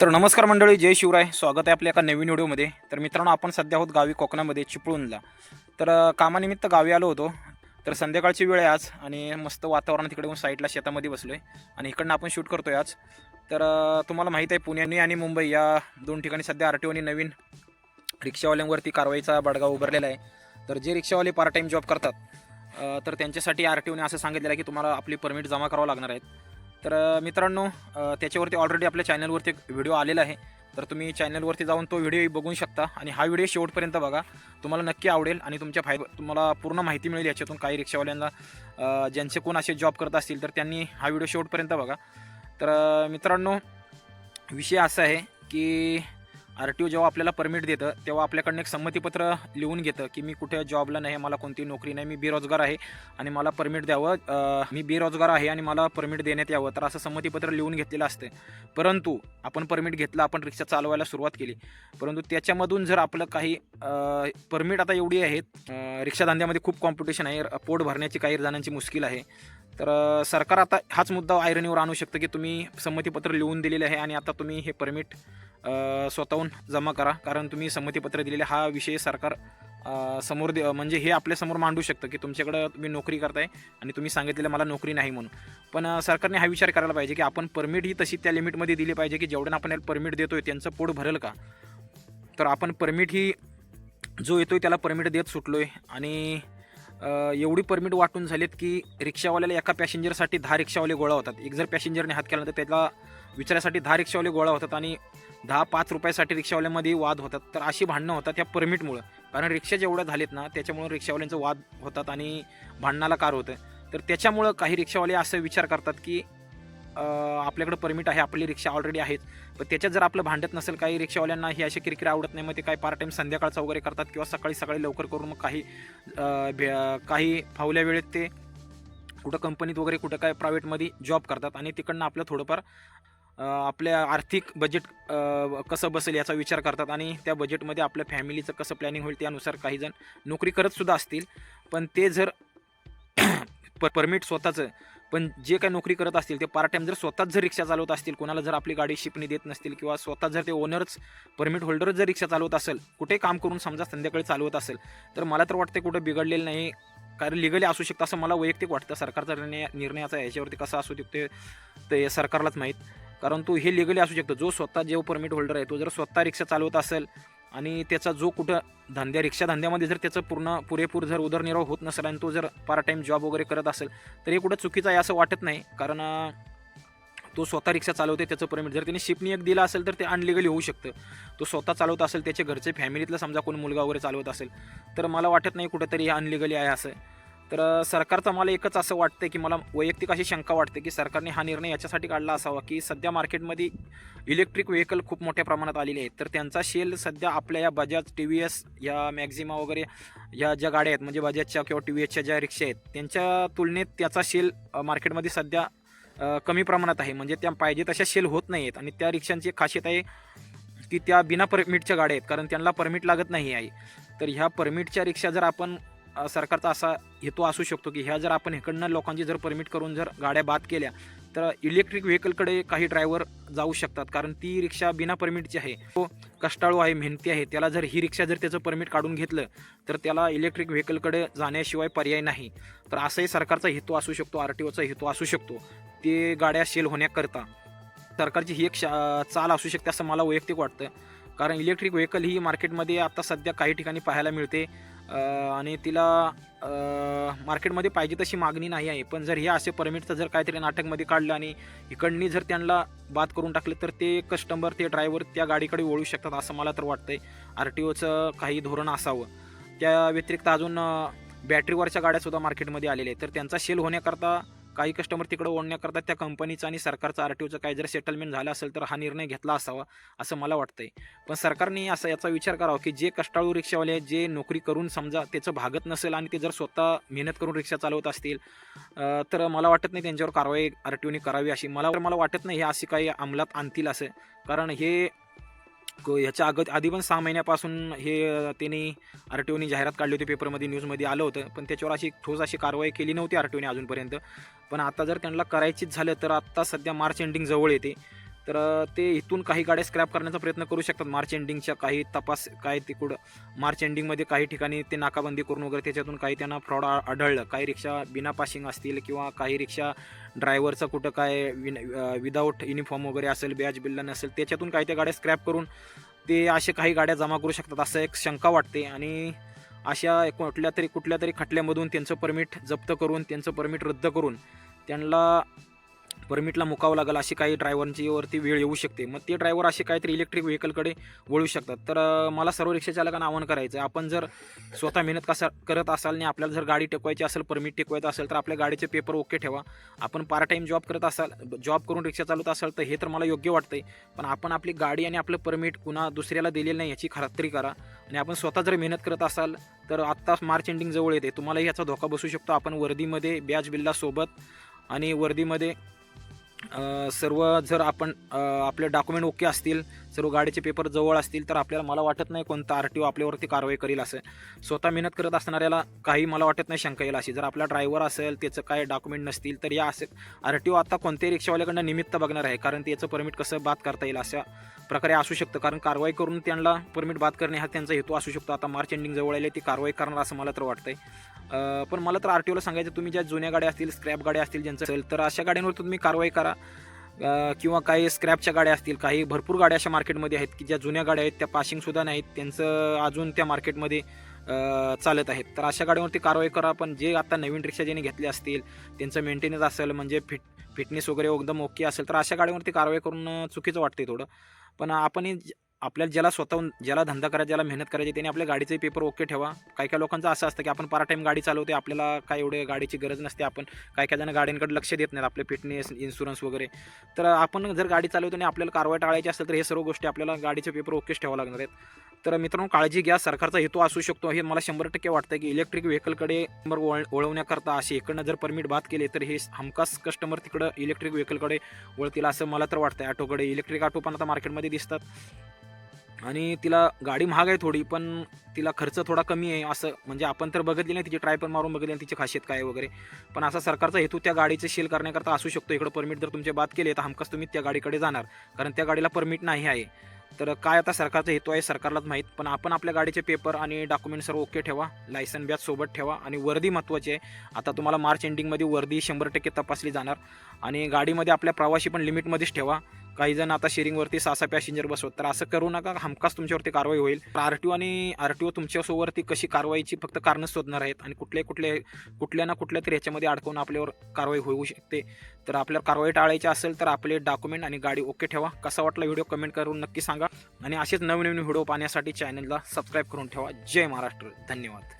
तर नमस्कार मंडळी जय शिवराय. स्वागत आहे आपल्या एका नवीन व्हिडिओमध्ये. तर मित्रांनो आपण सध्या आहोत गावी कोकणामध्ये चिपळूणला. तर कामानिमित्त गावी आलो होतो. तर संध्याकाळची वेळ आहे आज आणि मस्त वातावरण तिकडे येऊन साईडला शेतामध्ये बसलो आहे आणि इकडनं आपण शूट करतो आहे आज. तर तुम्हाला माहीत आहे पुणे आणि मुंबई या दोन ठिकाणी सध्या आर टी ओने नवीन रिक्षावाल्यांवरती कारवाईचा बडगा उभारलेला आहे. तर जे रिक्षावाले पार्ट टाईम जॉब करतात तर त्यांच्यासाठी आर टी ओने असं सांगितलेलं आहे की तुम्हाला आपली परमिट जमा करावं लागणार आहेत. तर मित्रांनो त्याच्यावरती ऑलरेडी आपल्या चॅनलवरती एक व्हिडिओ आलेला आहे. तर तुम्ही चॅनलवरती जाऊन तो व्हिडिओ बघू शकता. आणि हा व्हिडिओ शेवटपर्यंत बघा. तुम्हाला नक्की आवडेल आणि तुमच्या फाय तुम्हाला पूर्ण माहिती मिळेल याच्यातून काही रिक्षावाल्यांना. ज्यांचे कोण असे जॉब करत असतील तर त्यांनी हा व्हिडिओ शेवटपर्यंत बघा. तर मित्रांनो विषय असा आहे की आर टी ओ जेव्हा आपल्याला परमिट देतं तेव्हा आपल्याकडनं एक संमतीपत्र लिहून घेतं की मी कुठे जॉबला नाही मला कोणती नोकरी नाही मी बेरोजगार आहे आणि मला परमिट द्यावं मी बेरोजगार आहे आणि मला परमिट देण्यात यावं. तर असं संमतीपत्र लिहून घेतलेलं असतं. परंतु आपण परमिट घेतलं आपण रिक्षा चालवायला सुरुवात केली. परंतु त्याच्यामधून जर आपलं काही परमिट आता एवढी आहेत रिक्षाधंद्यामध्ये रिक्षा धंद्यामध्ये खूप कॉम्पिटिशन आहे पोट भरण्याची काही जणांची मुश्किल आहे. तर सरकार आता हाच मुद्दा आयरणीवर आणू शकतं की तुम्ही संमतीपत्र लिहून दिलेले आहे आणि आता तुम्ही हे परमिट स्वतःहून जमा करा. कारण तुम्ही संमतीपत्र दिलेले हा विषय सरकार समोर दे म्हणजे हे आपल्यासमोर मांडू शकतं की तुमच्याकडं तुम्ही नोकरी करताय आणि तुम्ही सांगितलेलं मला नोकरी नाही म्हणून. पण सरकारने हा विचार करायला पाहिजे की आपण परमिट ही तशी त्या लिमिटमध्ये दिली पाहिजे की जेवढ्या आपण परमिट देतोय त्यांचं पोट भरेल का? तर आपण परमिट ही जो येतोय त्याला परमिट देत सुटलोय आणि एवढी परमिट वाटून झालीत की रिक्षावाल्याला एका पॅसेंजरसाठी दहा रिक्षावाले गोळा होतात. एक जर पॅसेंजरने हात केला तर त्याला विचारासाठी दहा रिक्षावाले गोळा होतात आणि दहा पाच रुपयासाठी रिक्षावाल्यामध्ये वाद होतात. तर अशी भांडणं होतात या परमिटमुळं. कारण रिक्षा जेवढ्या झालेत ना त्याच्यामुळं रिक्षावाल्यांचं वाद होतात आणि भांडणाला कार होतं. तर त्याच्यामुळं काही रिक्षावाले असं विचार करतात की आपल्याकडं परमिट आहे आपली रिक्षा ऑलरेडी आहेत. पण त्याच्यात जर आपलं भांडत नसेल काही रिक्षावाल्यांना ही अशी किरकिर आवडत नाही मग ते काही पार्ट टाईम संध्याकाळचा वगैरे करतात किंवा सकाळी सकाळी लवकर करून मग काही भे- काही फावल्या वेळेत ते कुठं कंपनीत वगैरे कुठं काय प्रायव्हेटमध्ये जॉब करतात. आणि तिकडनं आपलं थोडंफार आपल्या आर्थिक बजेट कसं बसेल याचा विचार करतात. आणि त्या बजेटमध्ये आपल्या फॅमिलीचं कसं प्लॅनिंग होईल त्यानुसार काही जण नोकरी करत सुद्धा असतील. पण ते जर प परमिट स्वतःचं पण जे काही नोकरी करत असतील ते पार्ट टाइम जर स्वतःच जर रिक्षा चालवत असतील कोणाला जर आपली गाडी शिपणी देत नसतील किंवा स्वतः जर ते ओनरच परमिट होल्डरच जर रिक्षा चालवत असेल कुठे काम करून समजा संध्याकाळी चालवत असेल तर मला तर वाटतं कुठं बिघडलेलं नाही. कारण लिगली असू शकतं असं मला वैयक्तिक वाटतं. सरकारचा निर्णय निर्णयाचा याच्यावरती कसा असू शकतो ते सरकारलाच माहीत. कारण तो हे लिगली असू शकतं. जो स्वतः जो परमिट होल्डर आहे तो जर स्वतः रिक्षा चालवत असेल आणि त्याचा जो कुठं धंद्या रिक्षा धंद्यामध्ये जर त्याचं पूर्ण पुरेपूर जर उदरनिर्वाह होत नसेल आणि तो जर पार्ट टाईम जॉब वगैरे करत असेल तर हे कुठं चुकीचं आहे असं वाटत नाही. कारण तो स्वतः रिक्षा चालवते त्याचं परमिट जर त्याने शिपनी एक दिला असेल तर ते अनलिगली होऊ शकतं. तो स्वतः चालवत असेल त्याचे घरचे फॅमिलीतला समजा कोण मुलगा वगैरे चालवत असेल तर मला वाटत नाही कुठेतरी हे अनलिगली आहे असं. तर सरकारचं मला एकच असं वाटतं की मला वैयक्तिक अशी शंका वाटते की सरकारने हा निर्णय याच्यासाठी काढला असावा की सध्या मार्केटमध्ये इलेक्ट्रिक व्हेकल खूप मोठ्या प्रमाणात आलेले आहेत. तर त्यांचा शेल सध्या आपल्या या बजाज टी व्ही एस या मॅक्झिमा वगैरे या ज्या गाड्या आहेत म्हणजे बजाजच्या किंवा टी व्ही एसच्या ज्या रिक्षा आहेत त्यांच्या तुलनेत त्याचा शेल मार्केटमध्ये सध्या कमी प्रमाणात आहे. म्हणजे त्या पाहिजे तशा शेल होत नाही आहेत आणि त्या रिक्षांची खासियत आहे की त्या बिना परमिटच्या गाड्या आहेत कारण त्यांना परमिट लागत नाही आहे. तर ह्या परमिटच्या रिक्षा जर आपण सरकारचा असा हेतू असू शकतो की ह्या जर आपण इकडनं लोकांची जर परमिट करून जर गाड्या बाद केल्या तर इलेक्ट्रिक व्हेकलकडे काही ड्रायव्हर जाऊ शकतात. कारण ती रिक्षा बिना परमिटची आहे. तो कष्टाळू आहे मेहनती आहे. त्याला जर ही रिक्षा जर त्याचं परमिट काढून घेतलं तर त्याला इलेक्ट्रिक व्हेकलकडे जाण्याशिवाय पर्याय नाही. तर असंही सरकारचा हेतू असू शकतो आर टी ओचा हेतू असू शकतो. ते गाड्या सेल होण्याकरता सरकारची ही एक शा चाल असू शकते असं मला वैयक्तिक वाटतं. कारण इलेक्ट्रिक व्हेकल ही मार्केटमध्ये आता सध्या काही ठिकाणी पाहायला मिळते. आणि तिला मार्केटमध्ये पाहिजे तशी मागणी नाही आहे. पण जर हे असे परमिटचं जर काहीतरी नाटकमध्ये काढलं आणि इकडनी जर त्यांना बाद करून टाकले तर ते कस्टमर ते ड्रायव्हर त्या गाडीकडे वळू शकतात असं मला तर वाटतंय. आर टी ओचं काही धोरण असावं. त्या व्यतिरिक्त अजून बॅटरीवरच्या गाड्यासुद्धा मार्केटमध्ये आलेल्या आहेत. तर त्यांचा शेल होण्याकरता काही कस्टमर तिकडे ओढण्याकरता त्या कंपनीचं आणि सरकारचं आर टी ओचं काही जर सेटलमेंट झालं असेल तर हा निर्णय घेतला असावा असं मला वाटतंय. पण सरकारने असं याचा विचार करावा की जे कष्टाळू रिक्षावाले जे नोकरी करून समजा त्याचं भागत नसेल आणि ते जर स्वतः मेहनत करून रिक्षा चालवत असतील तर मला वाटत नाही त्यांच्यावर कारवाई आर टी ओने करावी अशी. मला मला वाटत नाही हे अशी काही अंमलात आणतील असं. कारण हे ह्याच्या अगद आधी पण सहा महिन्यापासून हे त्यांनी आर टी ओनी जाहिरात काढली होती पेपरमध्ये न्यूजमध्ये आलं होतं. पण त्याच्यावर अशी ठोस अशी कारवाई केली नव्हती आर टी ओने अजूनपर्यंत. पण आता जर त्यांना करायचीच झालं तर आत्ता सध्या मार्च एंडिंग जवळ येते. तर ते इथून काही गाड्या स्क्रॅप करण्याचा प्रयत्न करू शकतात. मार्च एंडिंगच्या काही तपास काय तिकडं मार्च एंडिंगमध्ये काही ठिकाणी ते नाकाबंदी करून वगैरे त्याच्यातून काही त्यांना फ्रॉड आढळलं. काही रिक्षा बिना पासिंग असतील किंवा काही रिक्षा ड्रायव्हरचं कुठं काय विन विदाऊट युनिफॉर्म वगैरे असेल बॅच बिल्ला नसेल त्याच्यातून काही त्या गाड्या स्क्रॅप करून ते असे काही गाड्या जमा करू शकतात असं एक शंका वाटते. आणि अशा कुठल्या तरी कुठल्या तरी खटल्यामधून त्यांचं परमिट जप्त करून त्यांचं परमिट रद्द करून त्यांना परमिटला मुकावं लागेल अशी काही ड्रायव्हरची वरती वेळ येऊ शकते. मग ते ड्रायव्हर असे काहीतरी इलेक्ट्रिक व्हेकलकडे वळू शकतात. तर मला सर्व रिक्षाचालकांना आवाहन करायचं आहे आपण जर स्वतः मेहनत कसा करत असाल आणि आपल्याला जर गाडी टेकवायची असेल परमिट टेकवायचं असेल तर आपल्या गाडीचे पेपर ओके ठेवा. आपण पार्ट टाईम जॉब करत असाल जॉब करून रिक्षा चालवत असाल तर हे तर मला योग्य वाटतंय. पण आपण आपली गाडी आणि आपलं परमिट कुणा दुसऱ्याला दिलेलं नाही याची खात्री करा. आणि आपण स्वतः जर मेहनत करत असाल तर आत्ता मार्च एंडिंग जवळ येते. तुम्हालाही याचा धोका बसू शकतो. आपण वर्दीमध्ये बॅच बिल्ला सोबत आणि वर्दीमध्ये सर्व जर आपण आपले डॉक्युमेंट ओके असतील सर्व गाडीचे पेपर जवळ असतील तर आपल्याला मला वाटत नाही कोणता आर टी ओ आपल्यावरती कारवाई करेल असं. स्वतः मेहनत करत असणाऱ्याला काही मला वाटत नाही शंका येईल अशी. जर आपला ड्रायव्हर असेल त्याचं काय डॉक्युमेंट नसतील तर या असे आर टी ओ आता कोणत्याही रिक्षावाल्याकडनं निमित्त बघणार आहे. कारण त्याचं परमिट कसं बाद करता येईल अशा प्रकारे असू शकतं. कारण कारवाई करून त्यांना परमिट बाद करणे हा त्यांचा हेतू असू शकतो. आता मार्च एंडिंग जवळ आले ती कारवाई करणार असं मला तर वाटतंय. पण मला तर आर टी ओला सांगायचं तुम्ही ज्या जुन्या गाड्या असतील स्क्रॅप गाड्या असतील ज्यांचं असेल तर अशा गाड्यांवर तुम्ही कारवाई करा. किंवा काही स्क्रॅपच्या गाड्या असतील काही भरपूर गाड्या अशा मार्केटमध्ये आहेत की ज्या जुन्या गाड्या आहेत त्या पासिंगसुद्धा नाहीत. त्यांचं अजून त्या मार्केटमध्ये चालत आहेत. तर अशा गाड्यांवरती कारवाई करा पण जे आता नवीन रिक्षा ज्यांनी घेतले असतील त्यांचं मेंटेनन्स असेल म्हणजे फिट फिटनेस वगैरे एकदम ओके असेल तर अशा गाड्यांवरती कारवाई करून चुकीचं वाटते थोडं. पण आपण आपल्याला ज्याला स्वतःहून ज्याला धंदा करायचा ज्याला मेहनत करायची त्याने आपल्या गाडीचे पेपर ओके ठेवा. काही काही लोकांचं असं असतं की आपण पार्ट टाईम गाडी चालवते आपल्याला काय एवढे गाडीची गरज नसते आपण काही काही जण गाड्यांकडे लक्ष देत नाहीत आपले फिटनेस इन्शुरन्स वगैरे. तर आपण जर गाडी चालवतो आणि आपल्याला कारवाई टाळायची असेल तर हे सर्व गोष्टी आपल्याला गाडीचे पेपर ओकेच ठेवा लागणार आहेत. तर मित्रांनो काळजी घ्या सरकारचा हेतू असू शकतो. हे मला शंभर टक्के वाटतं की इलेक्ट्रिक व्हेकलकडे नंबर वळ वळवण्याकरता असे इकडनं जर परमिट बाद केले तर हे हमखास कस्टमर तिकडं इलेक्ट्रिक व्हेकलकडे वळतील असं मला तर वाटतं ॲटोकडे इलेक्ट्रिक ऑटो पण आता मार्केटमध्ये दिसतात. आणि तिला गाडी महाग आहे थोडी पण तिला खर्च थोडा कमी आहे असं. म्हणजे आपण तर बघितली नाही तिची ट्राय पण मारून बघितली नाही तिची खासियत काय वगैरे. पण असा सरकारचा हेतू त्या गाडीचे शेल करण्याकरता असू शकतो. इकडं परमिट जर तुमचे बाद केले तर हमखास तुम्ही त्या गाडीकडे जाणार. कारण त्या गाडीला परमिट नाही आहे. तर काय आता सरकारचा हेतू आहे सरकारलाच माहीत. पण आपण आपल्या गाडीचे पेपर आणि डॉक्युमेंट सर्व ओके ठेवा. लायसन बॅच सोबत ठेवा. आणि वर्दी महत्त्वाची आहे. आता तुम्हाला मार्च एंडिंगमध्ये वर्दी शंभर टक्के तपासली जाणार. आणि गाडीमध्ये आपल्या प्रवासी पण लिमिटमध्येच ठेवा. काही जण आता शेअरिंगवरती सहा सहा पॅसेंजर बसवत. तर असं करू नका हमखास तुमच्यावरती कारवाई होईल. आर टी ओ आणि आर टी ओ तुमच्यासोबतती कशी कारवाईची फक्त कारणं शोधणार आहेत आणि कुठले कुठले कुठल्या ना कुठल्या तरी ह्याच्यामध्ये अडकवून आपल्यावर कारवाई होऊ शकते. तर आपल्याला कारवाई टाळायची असेल तर आपले डॉक्युमेंट आणि गाडी ओके ठेवा. कसा वाटला व्हिडिओ कमेंट करून नक्की सांगा. आणि असेच नवीन नवीन व्हिडिओ पाहण्यासाठी चॅनलला सबस्क्राईब करून ठेवा. जय महाराष्ट्र. धन्यवाद.